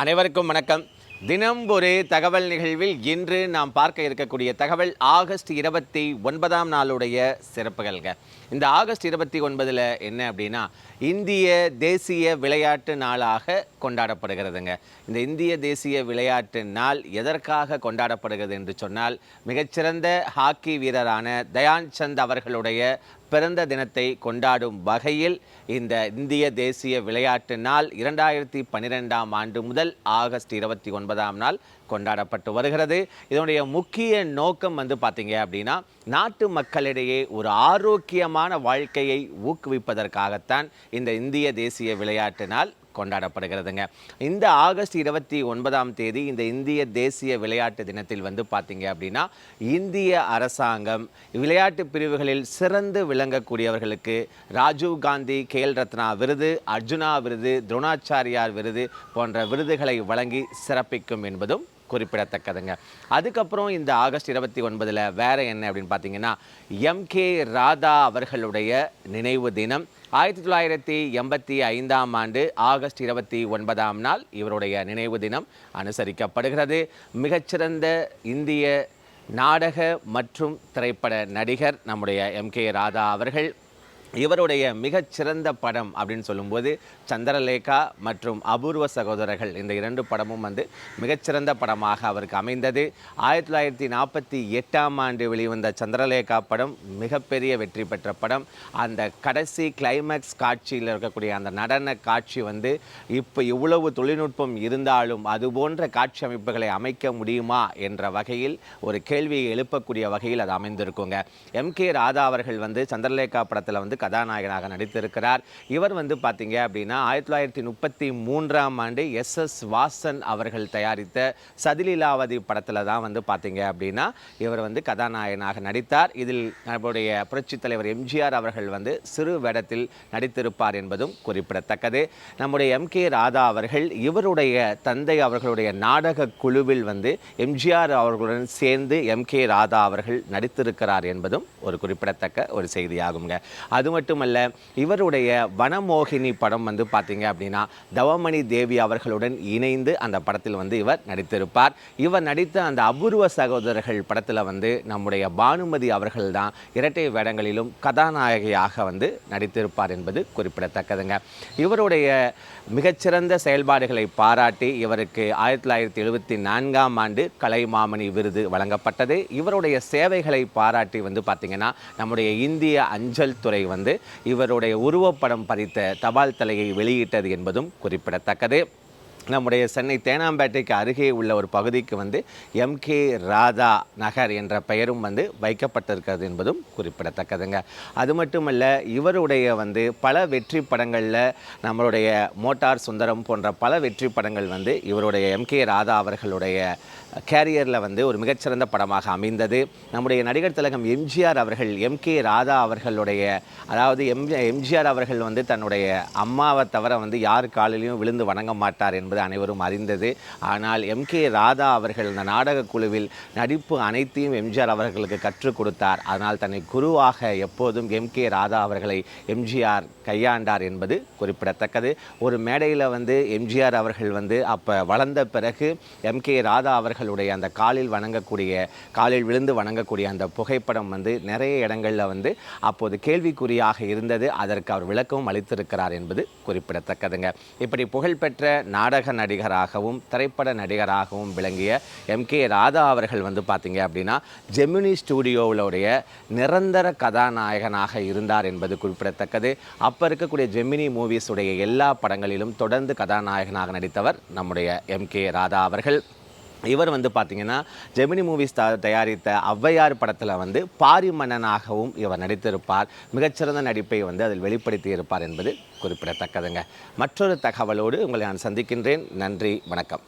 அனைவருக்கும் வணக்கம். தினம் ஒரு தகவல் நிகழ்வில் இன்று நாம் பார்க்க இருக்கக்கூடிய தகவல் ஆகஸ்ட் இருபத்தி ஒன்பதாம் நாளுடைய சிறப்புகள்க. இந்த ஆகஸ்ட் இருபத்தி ஒன்பதில் என்ன அப்படின்னா இந்திய தேசிய விளையாட்டு நாளாக கொண்டாடப்படுகிறதுங்க. இந்த இந்திய தேசிய விளையாட்டு நாள் எதற்காக கொண்டாடப்படுகிறது என்று சொன்னால் மிகச்சிறந்த ஹாக்கி வீரரான தயான் சந்த் அவர்களுடைய பிறந்த தினத்தை கொண்டாடும் வகையில் இந்த இந்திய தேசிய விளையாட்டு நாள் இரண்டாயிரத்தி பன்னிரெண்டாம் ஆண்டு முதல் ஆகஸ்ட் இருபத்தி ஒன்பதாம் நாள் கொண்டாடப்பட்டு வருகிறது. இதனுடைய முக்கிய நோக்கம் வந்து பார்த்தீங்க அப்படின்னா நாட்டு மக்களிடையே ஒரு ஆரோக்கியமான வாழ்க்கையை ஊக்குவிப்பதற்காகத்தான் இந்த இந்திய தேசிய விளையாட்டு நாள் கொண்டாடப்படுகிறதுங்க. இந்த ஆகஸ்ட் இருபத்தி ஒன்பதாம் தேதி இந்த இந்திய தேசிய விளையாட்டு தினத்தில் வந்து பார்த்தீங்க அப்படின்னா இந்திய அரசாங்கம் விளையாட்டு பிரிவுகளில் சிறந்து விளங்கக்கூடியவர்களுக்கு ராஜீவ் காந்தி கேல் ரத்னா விருது அர்ஜுனா விருது துரோணாச்சாரியார் விருது போன்ற விருதுகளை வழங்கி சிறப்பிக்கும் என்பதும் குறிப்பிடத்தக்கதுங்க. அதுக்கப்புறம் இந்த ஆகஸ்ட் இருபத்தி ஒன்பதில் வேற என்ன அப்படின்னு பார்த்தீங்கன்னா எம்கே ராதா அவர்களுடைய நினைவு தினம். ஆயிரத்தி தொள்ளாயிரத்தி எண்பத்தி ஐந்தாம் ஆண்டு ஆகஸ்ட் இருபத்தி ஒன்பதாம் நாள் இவருடைய நினைவு தினம் அனுசரிக்கப்படுகிறது. மிகச்சிறந்த இந்திய நாடக மற்றும் திரைப்பட நடிகர் நம்முடைய எம்கே ராதா அவர்கள். இவருடைய மிகச்சிறந்த படம் அப்படின்னு சொல்லும்போது சந்திரலேகா மற்றும் அபூர்வ சகோதரர்கள் இந்த இரண்டு படமும் வந்து மிகச்சிறந்த படமாக அவருக்கு அமைந்தது. ஆயிரத்தி தொள்ளாயிரத்தி நாற்பத்தி எட்டாம் ஆண்டு வெளிவந்த சந்திரலேகா படம் மிகப்பெரிய வெற்றி பெற்ற படம். அந்த கடைசி கிளைமேக்ஸ் காட்சியில் இருக்கக்கூடிய அந்த நடன காட்சி வந்து இப்போ இவ்வளவு தொழில்நுட்பம் இருந்தாலும் அது போன்ற காட்சி அமைப்புகளை அமைக்க முடியுமா என்ற வகையில் ஒரு கேள்வியை எழுப்பக்கூடிய வகையில் அது அமைந்திருக்குங்க. எம் கே ராதா அவர்கள் வந்து சந்திரலேகா படத்தில் வந்து கதாநாயகனாக நடித்திருக்கிறார். இவர் வந்து பார்த்தீங்க அப்படின்னா ஆயிரத்தி தொள்ளாயிரத்தி முப்பத்தி மூன்றாம் ஆண்டு எஸ் எஸ் வாசன் அவர்கள் தயாரித்த சதிலீலாவதி படத்தில் தான் வந்து பார்த்தீங்க அப்படின்னா இவர் வந்து கதாநாயகனாக நடித்தார். இதில் நம்முடைய புரட்சித் தலைவர் எம்ஜிஆர் அவர்கள் வந்து சிறு வேடத்தில் நடித்திருப்பார் என்பதும் குறிப்பிடத்தக்கது. நம்முடைய எம் கே ராதா அவர்கள் இவருடைய தந்தை அவர்களுடைய நாடக குழுவில் வந்து எம்ஜிஆர் அவர்களுடன் சேர்ந்து எம் கே ராதா அவர்கள் நடித்திருக்கிறார் என்பதும் ஒரு குறிப்பிடத்தக்க ஒரு செய்தியாகுங்க அது மட்டுமல்ல இவருடைய வனமோகினி படம் வந்து பார்த்தீங்க அப்படின்னா தவமணி தேவி அவர்களுடன் இணைந்து அந்த படத்தில் வந்து இவர் நடித்திருப்பார். இவர் நடித்த அந்த அபூர்வ சகோதரர்கள் படத்தில் வந்து நம்முடைய பானுமதி அவர்கள் தான் இரட்டை வேடங்களிலும் கதாநாயகியாக வந்து நடித்திருப்பார் என்பது குறிப்பிடத்தக்கதுங்க. இவருடைய மிகச்சிறந்த செயல்பாடுகளை பாராட்டி இவருக்கு ஆயிரத்தி தொள்ளாயிரத்தி எழுபத்தி நான்காம் ஆண்டு கலைமாமணி விருது வழங்கப்பட்டது. இவருடைய சேவைகளை பாராட்டி வந்து பார்த்திங்கன்னா நம்முடைய இந்திய அஞ்சல் துறை வந்து இவருடைய உருவப்படம் பதித்த தபால் தலையை வெளியிட்டது என்பதும் குறிப்பிடத்தக்கது. நம்முடைய சென்னை தேனாம்பேட்டைக்கு அருகே உள்ள ஒரு பகுதிக்கு வந்து எம்கே ராதா நகர் என்ற பெயரும் வந்து வைக்கப்பட்டிருக்கிறது என்பதும் குறிப்பிடத்தக்கதுங்க. அது மட்டுமல்ல இவருடைய வந்து பல வெற்றி படங்களில் நம்மளுடைய மோட்டார் சுந்தரம் போன்ற பல வெற்றி படங்கள் வந்து இவருடைய எம்கே ராதா அவர்களுடைய கேரியரில் வந்து ஒரு மிகச்சிறந்த படமாக அமைந்தது. நம்முடைய நடிகர் திலகம் எம்ஜிஆர் அவர்கள் எம்கே ராதா அவர்களுடைய அதாவது எம் எம்ஜிஆர் அவர்கள் வந்து தன்னுடைய அம்மாவை தவிர வந்து யார் காலிலையும் விழுந்து வணங்க மாட்டார் என்பது அனைவரும் அறிந்தது. ஆனால் எம். கே. ராதா அவர்கள் இந்த நாடக குழுவில் நடிப்பு அனைத்தையும் எம்ஜிஆர் அவர்களுக்கு கற்றுக் கொடுத்தார். அதனால் தன்னை குருவாக எப்போதும் எம்கே ராதா அவர்களை எம்ஜிஆர் கையாண்டார் என்பது குறிப்பிடத்தக்கது. ஒரு மேடையில் வந்து எம்ஜிஆர் அவர்கள் வந்து அப்போ வளர்ந்த பிறகு எம். கே. ராதா அவர்களுடைய அந்த காலில் வணங்கக்கூடிய காலில் விழுந்து வணங்கக்கூடிய அந்த புகைப்படம் வந்து நிறைய இடங்களில் வந்து அப்போது கேள்விக்குறியாக இருந்தது. அதற்கு அவர் விளக்கமும் அளித்திருக்கிறார் என்பது குறிப்பிடத்தக்கதுங்க. இப்படி புகழ்பெற்ற நாடக நடிகராகவும் திரைப்பட நடிகராகவும் விளங்கிய எம். கே. ராதா அவர்கள் வந்து பார்த்தீங்க அப்படின்னா ஜெமினி ஸ்டூடியோவிலுடைய நிரந்தர கதாநாயகனாக இருந்தார் என்பது குறிப்பிடத்தக்கது. அப்போ இருக்கக்கூடிய ஜெமினி மூவிஸுடைய எல்லா படங்களிலும் தொடர்ந்து கதாநாயகனாக நடித்தவர் நம்முடைய எம். கே. ராதா அவர்கள். இவர் வந்து பார்த்தீங்கன்னா ஜெமினி மூவிஸ் த தயாரித்த ஔவையார் படத்தில் வந்து பாரி மன்னனாகவும் இவர் நடித்திருப்பார். மிகச்சிறந்த நடிப்பை வந்து அதில் வெளிப்படுத்தி இருப்பார் என்பது குறிப்பிடத்தக்கதுங்க. மற்றொரு தகவலோடு உங்களை நான் சந்திக்கின்றேன். நன்றி வணக்கம்.